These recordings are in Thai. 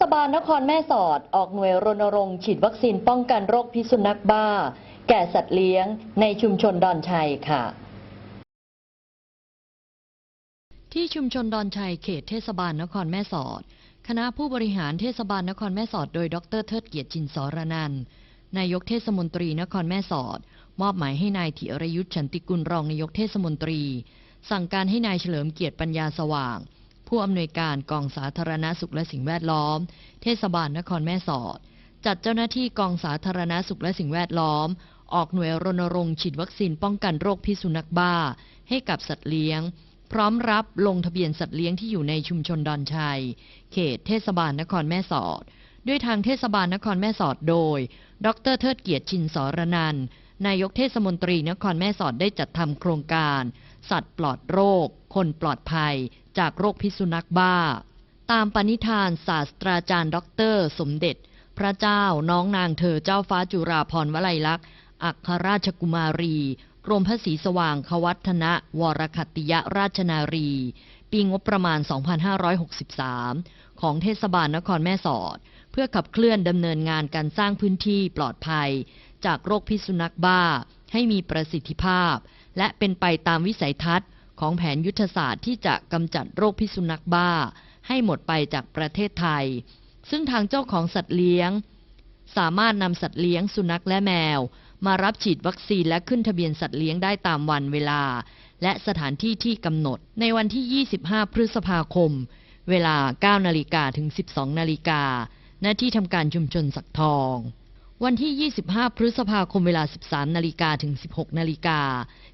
ศบาลนครแม่สอดออกหน่วยรณรงค์ฉีดวัคซีนป้องกันโรคพิษสุนัขบ้า แก่สัตว์เลี้ยงในชุมชนดอนชัยค่ะ ที่ชุมชนดอนชัยเขตเทศบาลนครแม่สอด คณะผู้บริหารเทศบาลนครแม่สอดโดยดรเทิดเกียรติจินสรนันนายกเทศมนตรีนครแม่สอด มอบหมายให้นายถิรยุทธ์ฉันติกุลรองนายกเทศมนตรี สั่งการให้นายเฉลิมเกียรติปัญญาสว่าง ผู้อำนวยการกองสาธารณสุขและสิ่งแวดล้อม เทศบาลนครแม่สอด จัดเจ้าหน้าที่กองสาธารณสุขและสิ่งแวดล้อม ออกหน่วยรณรงค์ฉีดวัคซีนป้องกันโรคพิษสุนัขบ้า ให้กับสัตว์เลี้ยง พร้อมรับลงทะเบียนสัตว์เลี้ยงที่อยู่ในชุมชนดอนชัย เขตเทศบาลนครแม่สอด ด้วยทางเทศบาลนครแม่สอดโดย ดรเทิดเกียรติชินสรนันนายกเทศมนตรีนครแม่สอดได้จัดทำโครงการ สัตว์ปลอดโรค คนปลอดภัย จากโรคพิษสุนัขบ้า ตามปณิธานศาสตราจารย์ด็อกเตอร์ สมเด็จ พระเจ้าน้องนางเธอเจ้าฟ้าจุฬาภรณ์วลัยลักษณ์อัครราชกุมารี กรมพระศรีสว่างควัฒนะ วรคัตติยราชนารี ปีงบประมาณ 2563 ของเทศบาลนครแม่สอด เพื่อขับเคลื่อนดำเนินงานการสร้างพื้นที่ปลอดภัย จากโรคพิษสุนัขบ้าให้มีประสิทธิภาพ และเป็นไปตามวิสัยทัศน์ของแผนยุทธศาสตร์ที่จะกำจัดโรคพิษสุนัขบ้า ให้หมดไปจากประเทศไทย ซึ่งทางเจ้าของสัตว์เลี้ยง สามารถนำสัตว์เลี้ยงสุนัขและแมว มารับฉีดวัคซีนและขึ้นทะเบียนสัตว์เลี้ยงได้ตามวันเวลา และสถานที่ที่กำหนดในวันที่ 25 พฤษภาคม เวลา 9 นาฬิกาถึง 12 นาฬิกาณที่ทำการชุมชนสักทอง วันที่ 25 พฤษภาคมเวลา 13 นาฬิกาถึง 16 นาฬิกา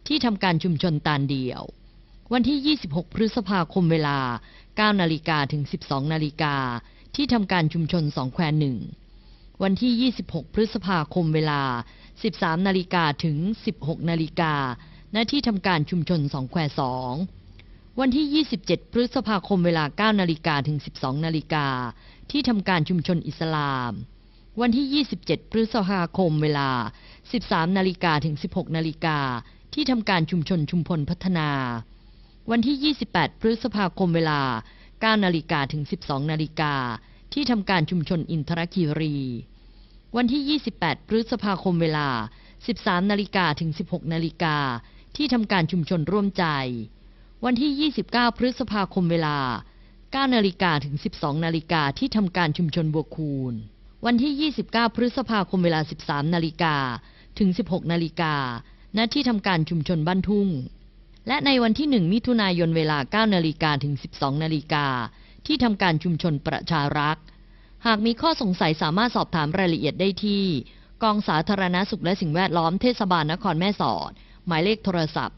ที่ทำการชุมชนตาลเดี่ยว วันที่ 26 พฤษภาคมเวลา 9 นาฬิกาถึง 12 นาฬิกา ที่ทำการชุมชนสองแควหนึ่ง วันที่ 26 พฤษภาคมเวลา 13 นาฬิกาถึง 16 นาฬิกา ณ ที่ทำการชุมชนสองแควสอง วันที่ 27 พฤษภาคมเวลา 9 นาฬิกาถึง 12 นาฬิกา ที่ทำการชุมชนอิสลาม วันที่ 27 พฤษภาคมเวลา 13 นาฬิกาถึง 16 นาฬิกา ที่ทำการชุมชนชุมพลพัฒนา วันที่ 28 พฤษภาคมเวลา 9 นาฬิกาถึง 12 นาฬิกา ที่ทำการชุมชนอินทรคีรี วันที่ 28 พฤษภาคมเวลา 13 นาฬิกาถึง 16 นาฬิกา ที่ทำการชุมชนร่วมใจ วันที่ 29 พฤษภาคมเวลา 9 นาฬิกาถึง 12 นาฬิกาที่ทำการชุมชนบัวคูน วันที่ 29 พฤษภาคมเวลา 13 นาฬิกา ถึง 16 นาฬิกา ณ ที่ทำการชุมชนบ้านทุ่ง และในวันที่ 1 มิถุนายนเวลา 9 นาฬิกาถึง 12 นาฬิกา ที่ทำการชุมชนประชารักษ์หากมีข้อสงสัยสามารถสอบถามรายละเอียดได้ที่ กองสาธารณสุขและสิ่งแวดล้อมเทศบาลนครแม่สอด หมายเลขโทรศัพท์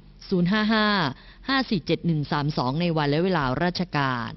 055 547 132 ในวันและเวลาราชการ